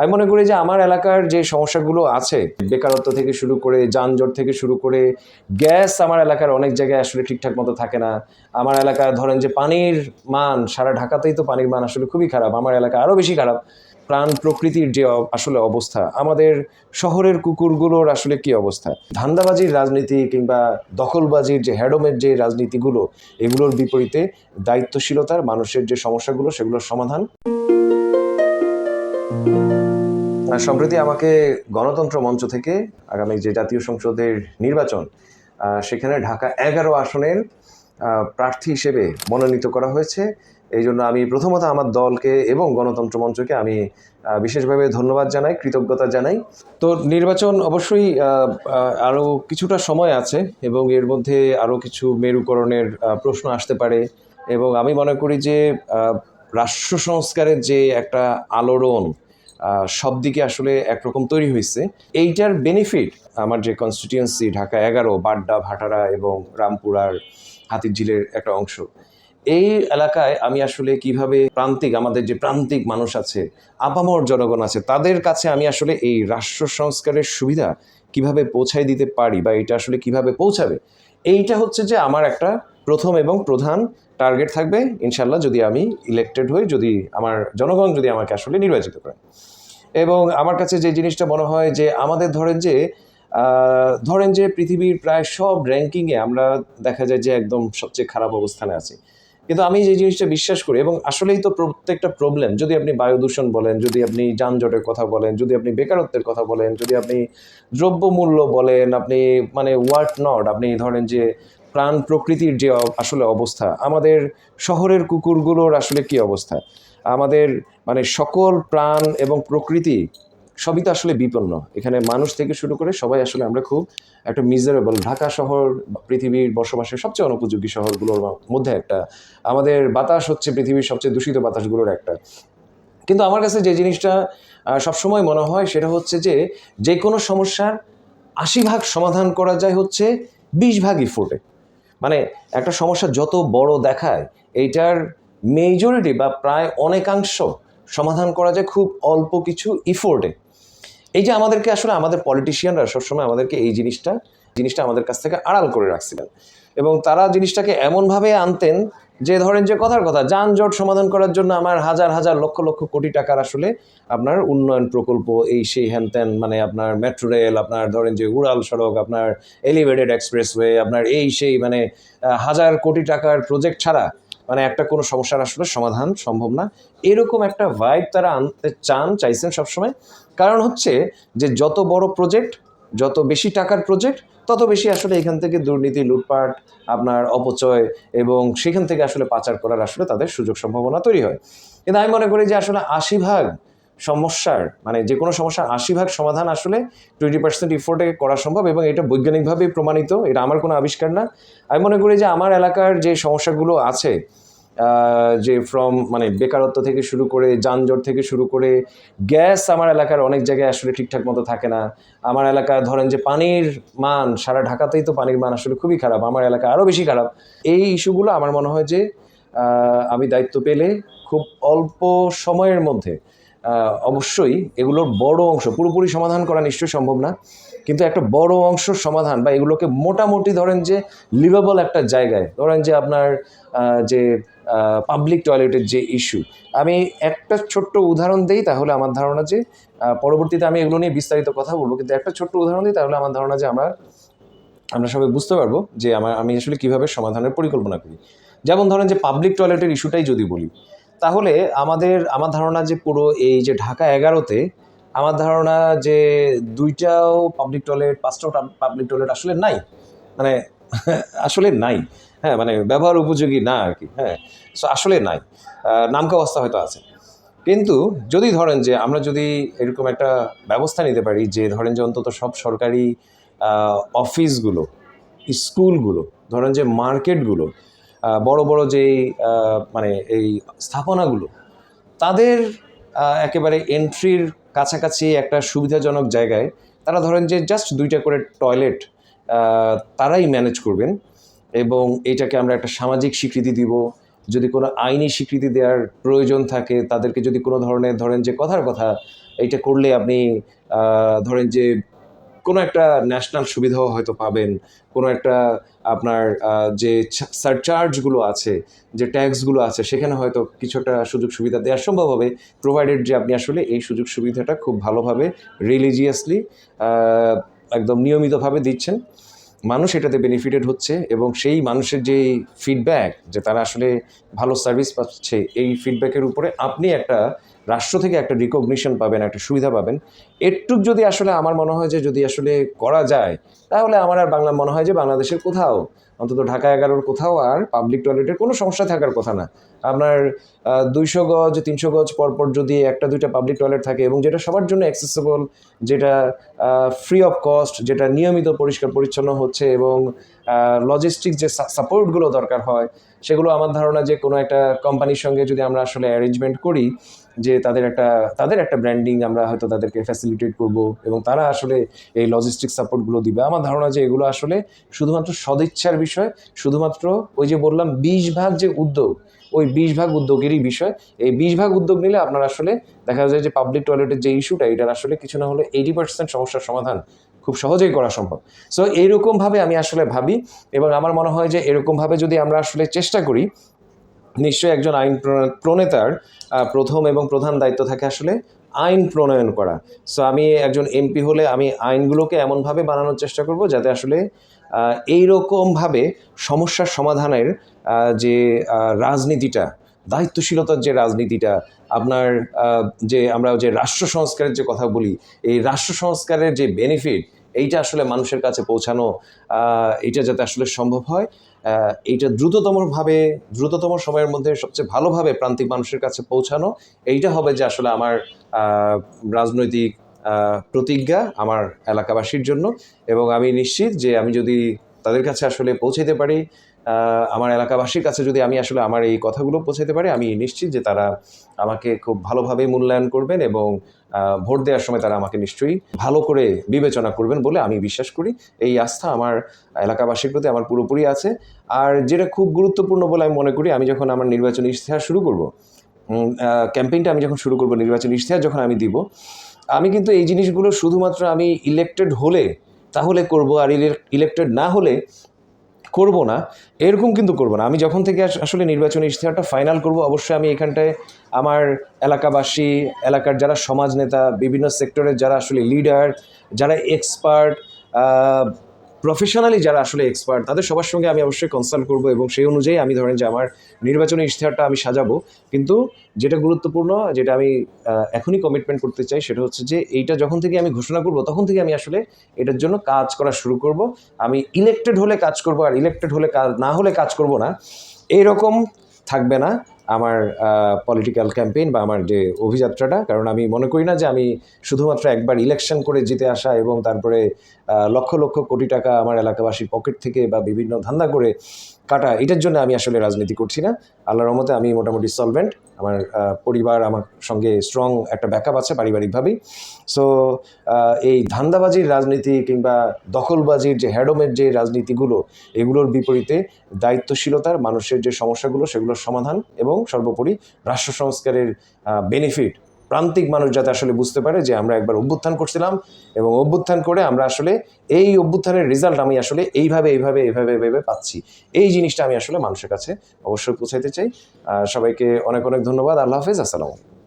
আমি মনে করি যে আমার এলাকার যে সমস্যাগুলো আছে, বেকারত্ব থেকে শুরু করে, যানজট থেকে শুরু করে, গ্যাস আমার এলাকার অনেক জায়গায় আসলে ঠিকঠাক মতো থাকে না। আমার এলাকায় ধরেন যে পানির মান, সারা ঢাকাতেই তো পানির মান আসলে খুবই খারাপ, আমার এলাকা আরও বেশি খারাপ। প্রাণ প্রকৃতির যে আসলে অবস্থা, আমাদের শহরের কুকুরগুলোর আসলে কি অবস্থা? ধান্দাবাজির রাজনীতি কিংবা দখলবাজির যে হ্যাডোমের যে রাজনীতিগুলো, এগুলোর বিপরীতে দায়িত্বশীলতার মানুষের যে সমস্যাগুলো, সেগুলোর সমাধান সম্প্রতি আমাকে গণতন্ত্র মঞ্চ থেকে আগামী যে জাতীয় সংসদের নির্বাচন সেখানে ঢাকা এগারো আসনের প্রার্থী হিসেবে মনোনীত করা হয়েছে। এই জন্য আমি প্রথমত আমার দলকে এবং গণতন্ত্র মঞ্চকে আমি বিশেষভাবে ধন্যবাদ জানাই, কৃতজ্ঞতা জানাই। তো নির্বাচন অবশ্যই আরও কিছুটা সময় আছে এবং এর মধ্যে আরও কিছু মেরুকরণের প্রশ্ন আসতে পারে এবং আমি মনে করি যে রাষ্ট্র সংস্কারের যে একটা আলোড়ন সব দিকে আসলে একরকম তৈরি হয়েছে। এইটার বেনিফিট আমার যে কনস্টিটিউয়েন্সি ঢাকা এগারো, বাড্ডা, ভাটারা এবং রামপুরার হাতিরঝিলের একটা অংশ। এই এলাকায় আমি আসলে কীভাবে প্রান্তিক, আমাদের যে প্রান্তিক মানুষ আছে, আপামর জনগণ আছে, তাদের কাছে আমি আসলে এই রাষ্ট্র সংস্কারের সুবিধা কীভাবে পৌঁছায় দিতে পারি বা এটা আসলে কীভাবে পৌঁছাবে, এইটা হচ্ছে যে আমার একটা প্রথম এবং প্রধান টার্গেট থাকবে ইনশাল্লাহ যদি আমি ইলেক্টেড হই, যদি আমার জনগণ যদি আমাকে আসলে নির্বাচিত করে। এবং আমার কাছে যে জিনিসটা মনে হয় যে আমাদের ধরেন যে ধরেন যে পৃথিবীর প্রায় সব র্যাঙ্কিংয়ে আমরা দেখা যায় যে একদম সবচেয়ে খারাপ অবস্থানে আছি। কিন্তু আমি যে জিনিসটা বিশ্বাস করি, এবং আসলেই তো প্রত্যেকটা প্রবলেম যদি আপনি বায়ু দূষণ বলেন, যদি আপনি যানজটের কথা বলেন, যদি আপনি বেকারত্বের কথা বলেন, যদি আপনি দ্রব্যমূল্য বলেন, আপনি মানে ওয়ার্ট নট আপনি ধরেন যে প্রাণ প্রকৃতির যে আসলে অবস্থা, আমাদের শহরের কুকুরগুলোর আসলে কি অবস্থা? আমাদের মানে সকল প্রাণ এবং প্রকৃতি সবই তো আসলে বিপন্ন। এখানে মানুষ থেকে শুরু করে সবাই আসলে আমরা খুব একটা মিজারেবল ঢাকা শহর, পৃথিবীর বসবাসের সবচেয়ে অনুপযোগী শহরগুলোর মধ্যে একটা। আমাদের বাতাস হচ্ছে পৃথিবীর সবচেয়ে দূষিত বাতাসগুলোর একটা। কিন্তু আমার কাছে যে জিনিসটা সবসময় মনে হয় সেটা হচ্ছে যে যে কোনো সমস্যার আশি ভাগ সমাধান করা যায় হচ্ছে বিশ ভাগ ইফোর্টে মানে একটা সমস্যা যত বড় দেখায়, এইটার মেজরিটি বা প্রায় অনেকাংশ সমাধান করা যায় খুব অল্প কিছু ইফোর্টে এই যে আমাদেরকে আসলে আমাদের পলিটিশিয়ানরা সবসময় আমাদেরকে এই জিনিসটা জিনিসটা আমাদের কাছ থেকে আড়াল করে রাখছিলেন। এবং তারা জিনিসটাকে এমনভাবে আনতেন যে ধরেন যে কথার কথা, যানজট সমাধান করার জন্য আমার হাজার হাজার লক্ষ লক্ষ কোটি টাকার আসলে আপনার উন্নয়ন প্রকল্প, এই সেই হ্যান ত্যান মানে আপনার মেট্রো রেল আপনার ধরেন যে উড়াল সড়ক, আপনার এলিভেটেড এক্সপ্রেসওয়ে আপনার এই সেই মানে হাজার কোটি টাকার প্রজেক্ট ছাড়া মানে একটা কোনো সমস্যার আসলে সমাধান সম্ভব না। এরকম একটা ভাইব তারা আনতে চান, চাইছেন সবসময়। কারণ হচ্ছে যে যত বড় প্রজেক্ট যত বেশি টাকার প্রজেক্ট তত বেশি আসলে এখান থেকে দুর্নীতি, লুটপাট, আপনার অপচয় এবং সেখান থেকে আসলে পাচার করার আসলে তাদের সুযোগ সম্ভাবনা তৈরি হয়। কিন্তু আমি মনে করি যে আসলে আশি ভাগ সমস্যার মানে যে কোনো সমস্যার আশি ভাগ সমাধান আসলে টোয়েন্টি পার্সেন্ট ইফোর্টে করা সম্ভব এবং এটা বৈজ্ঞানিকভাবেই প্রমাণিত, এটা আমার কোনো আবিষ্কার না। আমি মনে করি যে আমার এলাকার যে সমস্যাগুলো আছে যে ফ্রম মানে বেকারত্ব থেকে শুরু করে যানজট থেকে শুরু করে গ্যাস আমার এলাকার অনেক জায়গায় আসলে ঠিকঠাক মতো থাকে না। আমার এলাকায় ধরেন যে পানির মান সারা ঢাকাতেই তো পানির মান আসলে খুবই খারাপ, আমার এলাকা আরও বেশি খারাপ। এই ইস্যুগুলো আমার মনে হয় যে আমি দায়িত্ব পেলে খুব অল্প সময়ের মধ্যে অবশ্যই এগুলোর বড় অংশ, পুরোপুরি সমাধান করা নিশ্চয়ই সম্ভব না, কিন্তু একটা বড় অংশ সমাধান বা এগুলোকে মোটামুটি ধরেন যে লিভেবল একটা জায়গায়, ধরেন যে আপনার যে পাবলিক টয়লেটের যে ইস্যু আমি একটা ছোট্ট উদাহরণ দিই তাহলে আমার ধারণা যে পরবর্তীতে আমি এগুলো নিয়ে বিস্তারিত কথা বলব, কিন্তু একটা ছোট্ট উদাহরণ দিই তাহলে আমার ধারণা যে আমরা আমরা সবাই বুঝতে পারব যে আমার, আমি আসলে কীভাবে সমাধানের পরিকল্পনা করি। যেমন ধরেন যে পাবলিক টয়লেটের ইস্যুটাই যদি বলি তাহলে আমাদের, আমার ধারণা যে পুরো এই যে ঢাকা এগারোতে, আমার ধারণা যে দুইটাও পাবলিক টয়লেট পাঁচটাও পাবলিক টয়লেট আসলে নাই। মানে আসলে নাই। হ্যাঁ মানে ব্যবহার উপযোগী না আর কি। হ্যাঁ সো আসলে নাই। নামকা অবস্থা হয়তো আছে। কিন্তু যদি ধরেন যে আমরা যদি এরকম একটা ব্যবস্থা নিতে পারি যে ধরেন যে অন্তত সব সরকারি অফিসগুলো স্কুলগুলো ধরেন যে মার্কেটগুলো বড় বড় যেই মানে এই স্থাপনাগুলো, তাদের একেবারে এন্ট্রির কাছাকাছি একটা সুবিধাজনক জায়গায় তারা ধরেন যে জাস্ট দুইটা করে টয়লেট তারাই ম্যানেজ করবেন এবং এটাকে আমরা একটা সামাজিক স্বীকৃতি দিব। যদি কোনো আইনি স্বীকৃতি দেওয়ার প্রয়োজন থাকে, তাদেরকে যদি কোনো ধরনের, ধরেন যে কথার কথা, এইটা করলে আপনি ধরেন যে কোনো একটা ন্যাশনাল সুবিধাও হয়তো পাবেন, কোনো একটা, আপনার যে সারচার্জগুলো আছে, যে ট্যাক্সগুলো আছে, সেখানে হয়তো কিছুটা সুযোগ সুবিধা দেওয়া সম্ভব হবে প্রোভাইডেড যে আপনি আসলে এই সুযোগ সুবিধাটা খুব ভালোভাবে রিলিজিয়াসলি একদম নিয়মিতভাবে দিচ্ছেন। মানুষ এটাতে বেনিফিটেড হচ্ছে এবং সেই মানুষের যে ফিডব্যাক যে তারা আসলে ভালো সার্ভিস পাচ্ছে, এই ফিডব্যাকের উপরে আপনি একটা রাষ্ট্র থেকে একটা রিকগনিশন পাবেন, একটা সুবিধা পাবেন। এটুক যদি আসলে আমার মনে হয় যে যদি আসলে করা যায়, তাহলে আমার আর বাংলা মনে হয় যে বাংলাদেশের কোথাও, অন্তত ঢাকা এগারোর কোথাও আর পাবলিক টয়লেটের কোনো সমস্যা থাকার কথা না। আপনার দুইশো গজ, তিনশো গজ পরপর যদি একটা, দুইটা পাবলিক টয়লেট থাকে এবং যেটা সবার জন্য অ্যাক্সেসেবল যেটা ফ্রি অফ কস্ট যেটা নিয়মিত পরিষ্কার পরিচ্ছন্ন হচ্ছে এবং লজিস্টিক যে সাপোর্টগুলো দরকার হয়, সেগুলো আমার ধারণা যে কোনো একটা কোম্পানির সঙ্গে যদি আমরা আসলে অ্যারেঞ্জমেন্ট করি, যে তাদের একটা তাদের একটা ব্র্যান্ডিং আমরা হয়তো তাদেরকে ফ্যাসিলিটেট করব এবং তারা আসলে এই লজিস্টিক সাপোর্টগুলো দিবে। আমার ধারণা যে এগুলো আসলে শুধুমাত্র সদিচ্ছার বিষয়, শুধুমাত্র ওই যে বললাম বিশ ভাগ যে উদ্যোগ, ওই বিশ ভাগ উদ্যোগেরই বিষয়। এই বিশ ভাগ উদ্যোগ নিলে আপনার আসলে দেখা যায় যে পাবলিক টয়লেটের যে ইস্যুটা এটার আসলে কিছু না হলে এইটি পার্সেন্ট সমস্যার সমাধান খুব সহজেই করা সম্ভব। সো এইরকমভাবে আমি আসলে ভাবি এবং আমার মনে হয় যে এরকমভাবে যদি আমরা আসলে চেষ্টা করি, নিশ্চয়ই একজন আইন প্রণ- প্রণেতার প্রথম এবং প্রধান দায়িত্ব থাকে আসলে আইন প্রণয়ন করা। সো আমি একজন এমপি হলে আমি আইনগুলোকে এমনভাবে বানানোর চেষ্টা করব যাতে আসলে এইরকমভাবে সমস্যার সমাধানের যে রাজনীতিটা, দায়িত্বশীলতার যে রাজনীতিটা, আপনার যে আমরা যে রাষ্ট্র সংস্কারের যে কথা বলি, এই রাষ্ট্র সংস্কারের যে বেনিফিট এইটা আসলে মানুষের কাছে পৌঁছানো এইটা যাতে আসলে সম্ভব হয় এইটা দ্রুততমভাবে, দ্রুততম সময়ের মধ্যে সবচেয়ে ভালোভাবে প্রান্তিক মানুষের কাছে পৌঁছানো, এইটা হবে যে আসলে আমার রাজনৈতিক প্রতিজ্ঞা আমার এলাকাবাসীর জন্য এবং আমি নিশ্চিত যে আমি যদি তাদের কাছে আসলে পৌঁছাতে পারি আমার এলাকাবাসীর কাছে যদি আমি আসলে আমার এই কথাগুলো পৌঁছাতে পারি, আমি নিশ্চিত যে তারা আমাকে খুব ভালোভাবে মূল্যায়ন করবেন এবং ভোট দেওয়ার সময় তারা আমাকে নিশ্চয়ই ভালো করে বিবেচনা করবেন বলে আমি বিশ্বাস করি। এই আস্থা আমার এলাকাবাসীর প্রতি আমার পুরোপুরি আছে। আর যেটা খুব গুরুত্বপূর্ণ বলে আমি মনে করি, আমি যখন আমার নির্বাচনী ইশতেহার শুরু করব ক্যাম্পেইনটা আমি যখন শুরু করব, নির্বাচনী ইশতেহার যখন আমি দিব, আমি কিন্তু এই জিনিসগুলো শুধুমাত্র আমি ইলেক্টেড হলে, তাহলে করব, আর ইলেক্টেড না হলে করব না, এরকম কিন্তু করব না। আমি যখন থেকে আসলে নির্বাচনী ইশতেহারটা ফাইনাল করব, অবশ্যই আমি এখানটায় আমার এলাকাবাসী, এলাকার যারা সমাজ নেতা, বিভিন্ন সেক্টরের যারা আসলে লিডার যারা এক্সপার্ট প্রফেশনালি যারা আসলে এক্সপার্ট তাদের সবার সঙ্গে আমি অবশ্যই কনসাল্ট করব এবং সেই অনুযায়ী আমি ধরেন যে আমার নির্বাচনী ইশতেহারটা আমি সাজাবো। কিন্তু যেটা গুরুত্বপূর্ণ, যেটা আমি এখনই কমিটমেন্ট করতে চাই সেটা হচ্ছে যে এইটা যখন থেকে আমি ঘোষণা করব, তখন থেকে আমি আসলে এটার জন্য কাজ করা শুরু করব। আমি ইলেক্টেড হলে কাজ করব আর ইলেক্টেড হলে কাজ, না হলে কাজ করব না এইরকম থাকবে না। আমার পলিটিক্যাল ক্যাম্পেইন বা আমার যে অভিযাত্রাটা, কারণ আমি মনে করি না যে আমি শুধুমাত্র একবার ইলেকশন করে জিতে আসা এবং তারপরে লক্ষ লক্ষ কোটি টাকা আমার এলাকাবাসীর পকেট থেকে বা বিভিন্ন ধান্দা করে কাটা, এটার জন্য আমি আসলে রাজনীতি করছি না। আল্লাহর রহমতে আমি মোটামুটি সলভেন্ট আমার পরিবার আমার সঙ্গে স্ট্রং একটা ব্যাকআপ আছে পারিবারিকভাবেই। সো এই ধান্দাবাজির রাজনীতি কিংবা দখলবাজির যে হ্যাডোমের যে রাজনীতিগুলো, এগুলোর বিপরীতে দায়িত্বশীলতার মানুষের যে সমস্যাগুলো, সেগুলোর সমাধান এবং সর্বোপরি রাষ্ট্র সংস্কারের বেনিফিট প্রান্তিক মানুষ যাতে আসলে বুঝতে পারে যে আমরা একবার অভ্যুত্থান করছিলাম এবং অভ্যুত্থান করে আমরা আসলে এই অভ্যুত্থানের রেজাল্ট আমি আসলে এইভাবে এইভাবে এইভাবে এইভাবে পাচ্ছি। এই জিনিসটা আমি আসলে মানুষের কাছে অবশ্যই পৌঁছাইতে চাই। সবাইকে অনেক অনেক ধন্যবাদ। আল্লাহ হাফেজ। আসসালাম